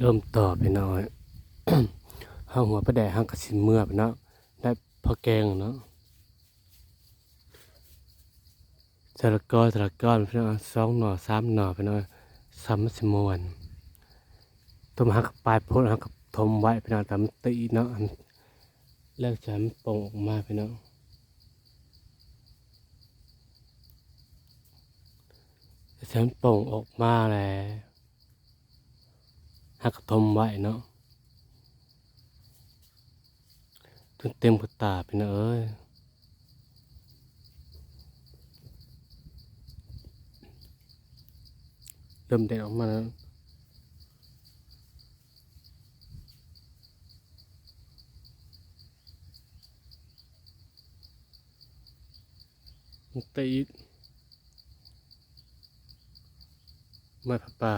เริ่มต่อไปหน่อยห้าหัวประแดห้างกระสินเมื่อไปเนาะได้พอแกงเนาะสารกอสารกอนพี่น้องสองหน่อสามหน่อพี่น้องสามสิมวนต้มหักปลายโพดหักทมไว้พี่น้องตามตีเนาะแล้วจะให้มันโป่งออกมาพี่น้องจะให้มันโป่งออกมาแล้ว หักทมไว้เนาะจนเต็มกระตาไปนะเอ้ยเริ่มแดดออกมาแล้วตีม้ผ้าป่า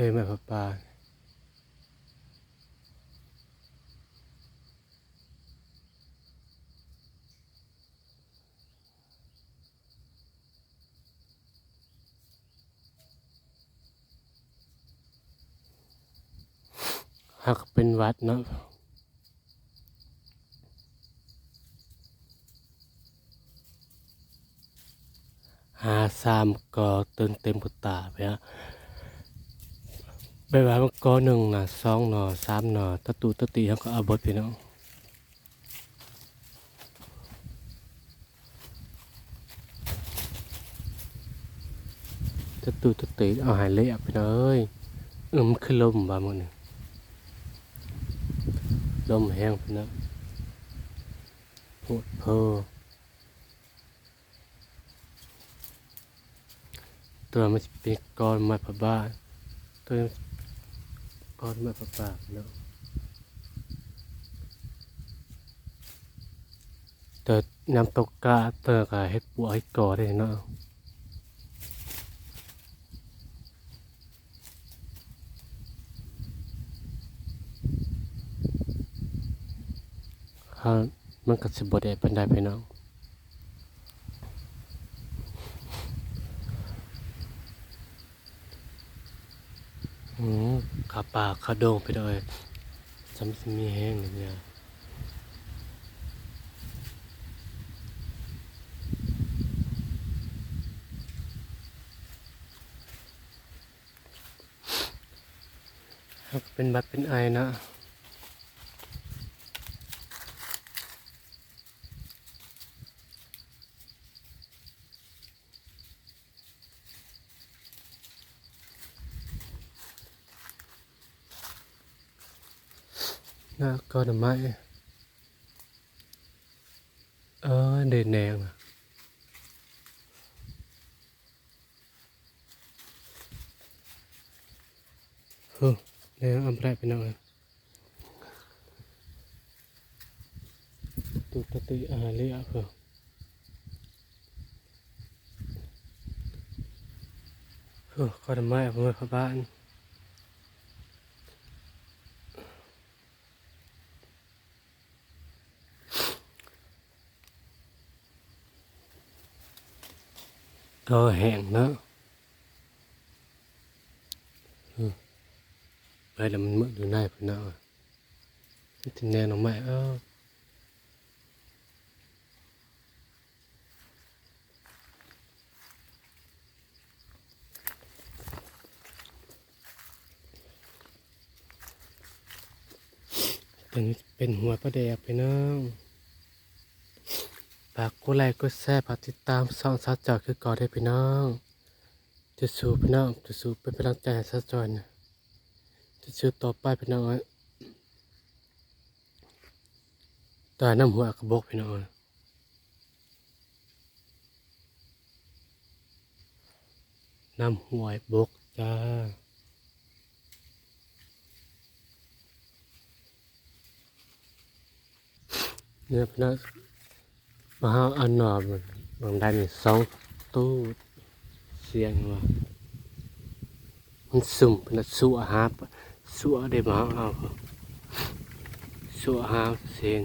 เลยไม้ผ้าป่าหักเป็นวัดเนาะหาสามก็เติมเต็มกุตาไปฮะ ใบว่ามันก็หนึ่งนะสองหนอสามหนอตะตุตะตีเขาก็เอาบดไปเนาะตะตุตะตีเอาหายเละไปเลยเออมันคือลมบ้ามันนี่ลมแห้งไปเนาะปวดเพอตัวมันเป็นก้อนม้ผ้าบ้านตัว มันก้อนม้ผ้าป่าเนาะแต่น้ำตกกะเตอกับเฮ็ดปัวเฮ็ดกอได้เนาะฮะมันก็สิบ่ได้ปานใดพี่น้องอืม ขาปากขาโด่งไปเลยจำสิมีแห้งเนี่ยเป็นบัดเป็นไอนะ นะก็ดอกไมเออเดนแดงอะเฮ้ยแดงอันแรกไปหน่อยตุตติอาเลียเฮ้ยเฮ้ยก็ดอกไม้ผมไปเข้าบ้าน ก็แห้งเนอะไปแล้วมันมืดอยู่ในพี่น้องนี่แน่นอนไหมเออเป็นเป็นหัวประแดกพี่น้องากกดไลค์กดแชร์ฝากติดตามช่องซัดจอยคือก่อได้พี่น้องจะสู้พี่น้องจะสู้เป็นกำลังใจให้ซัดจอยนะจะสู้ต่อไปพี่น้องเอ้ยตาน้ำหัวกระบอกพี่น้องน้ำหัวไอ้บกจ้าเนี่ยพี่น้อง มาอาอันนอบางได้มีสองตู้เสียงว่ามันสุ่มเป็นสัวฮาสัวได้มาเอาสัวฮาเสียง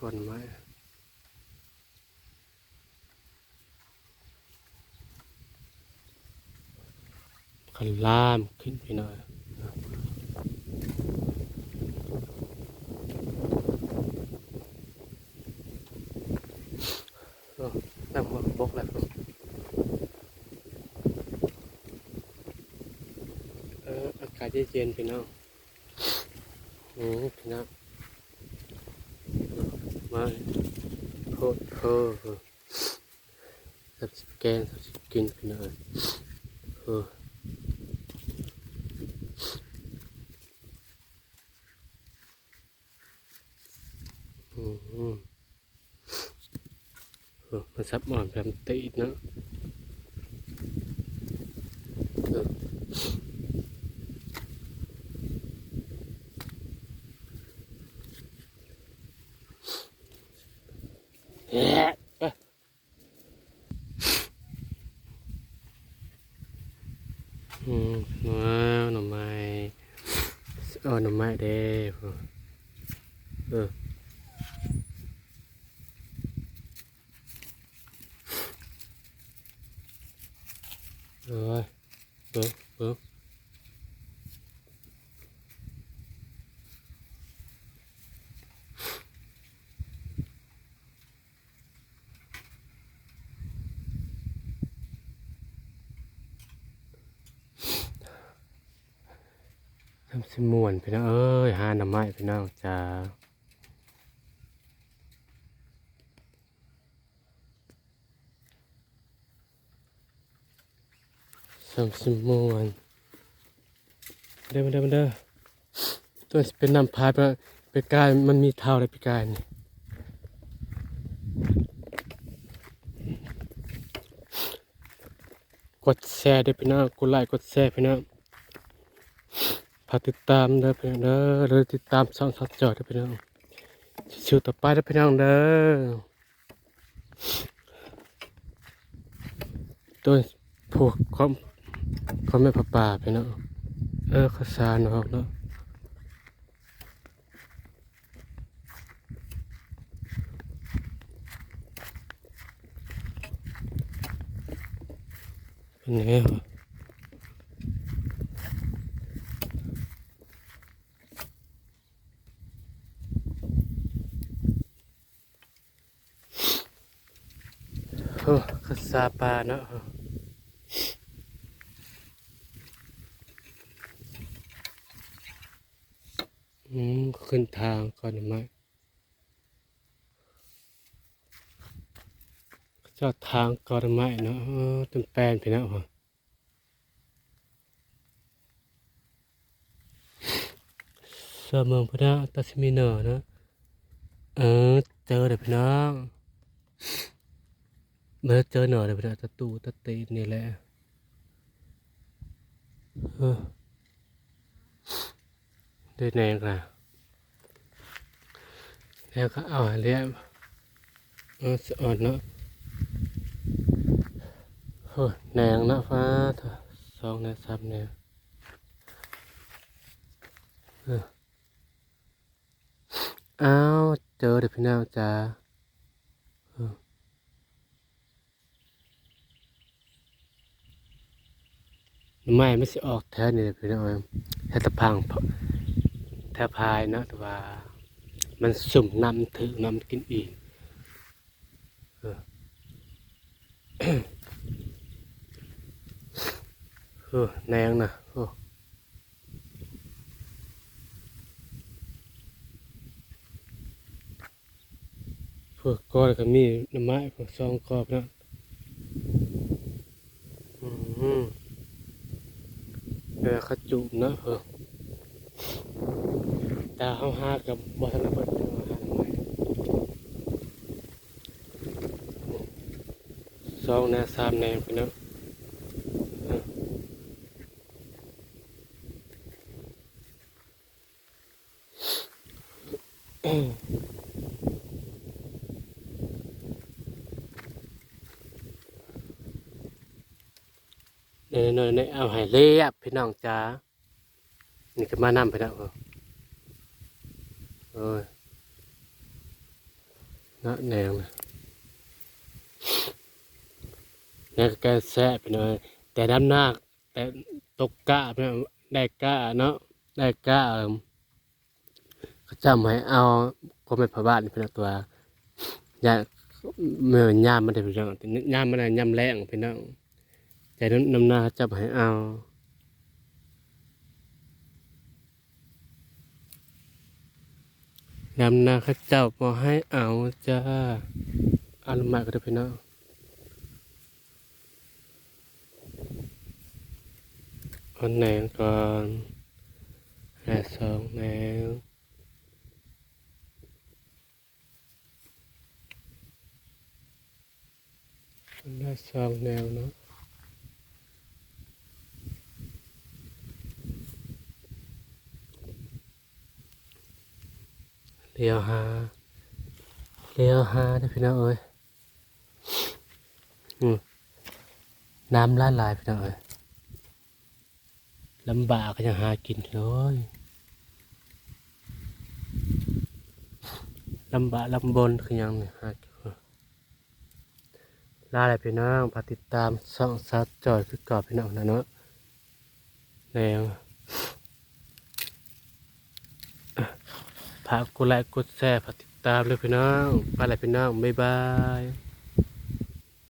ก่อนไหมนลามขึ้นไปหน่อยากาศเย็นพี่น้องอืมพี่น้องมาโคตรโคสับสแกงสับสกินพี่น้องเอออืมอืมเออมันซับอ่อนแบบตีดเนอะเออแอะเอ้ยอืมว้าวห น่อไม้เออหน่อไม้เด้อเออเออเออ bước Em xin muộn phải nó ơi hai nằm mãi phải nó chà Em xin muộn đây มาเด้อมาเด้อตัวเป็นน้ำพายไปไปกายมันมีเท้าเลยไปกายนี่กดแชร์ด้วยพี่น้องกดไลค์กดแชร์พี่น้อง ฝากติดตามเด้อพี่น้องเด้อหรือติดตามช่องสัดจอดเด้อพี่น้องชิวๆต่อไปเด้อพี่น้องเด้อตัวพวกความความไม่ประป่าพี่น้องเออข้าสารออกเนาะเป็นไงวะโอ้ข้าปาเนาะอืมขึ้นทางก่อนไหมเจอดทางก่อนไหมเนาะต้นแปลนไปเนาะเสอเมืองพระตัสมิเนอร์นะ เออเจอเด็กพี่น้อง เมื่อเจอหน่อยเด็กพี่ตะตูตะตีนี่แหละเออได้แนงละแล้วก็เอาเรียบเออสะอ่อนเนาะเออแนงนะฟ้าเถอะสองแนวสามแนวอ้าวเจอเด็กพี่น้องจ้าเออ ไม่ไม่สิออกแท้นี่เด้อพี่น้องแท้ตะพังแท้พายเนาะแต่ว่า มันสุ่มน้ำถือน้ำกินอีกเออเออแนงนะโอ้พวกก้อนก็มีหน้ำไม้พวกซองกรอบนะอืมเดี๋ยวเขจุบนะเออแต่เขาหากับบอสนาเปิดหาหน้ำไม้สองนาสามแนวพี่น้องเนาะ นยเนยเอาให้เรียบพี่น้องจ้านี่ก็มานำพี่น้องเออโอ้ยน่าแนวนะแนวก็แกแซ่บพี่น้องแต่ด้านหน้าแต่ตกกะพี่น้องได้กะเนาะได้กะเอิ่มเขาจำให้เอาก็ไม่พอบ้านพี่น้องตัวยาเมื่อยามมันได้พี่น้องยามมันได้ยามแรงพี่น้อง แต่น้ำหน้าจับให้เอานำหน้าเขาเจ้าบอให้เอาจ้าอาลงมาก็ได้พี่น้องเอาแนงก่อนแหสองแนงมันได้สองแนวเนาะ เลี้ยวหาเลี้ยวหาได้พี่น้องเอ้ยน้ำละลายพี่น้องเอ้ยลำบากก็ยังหากินเลยลำบากลำบนคือยังหากินลาอะไรพี่น้องฝากติดตามช่องซัดจอยคือกรอบพี่น้องนะเนาะแนว ฝากกดไลค์กดแชร์ฝากติดตามเลยพี่น้องไปเลยพี่น้องบ๊ายบาย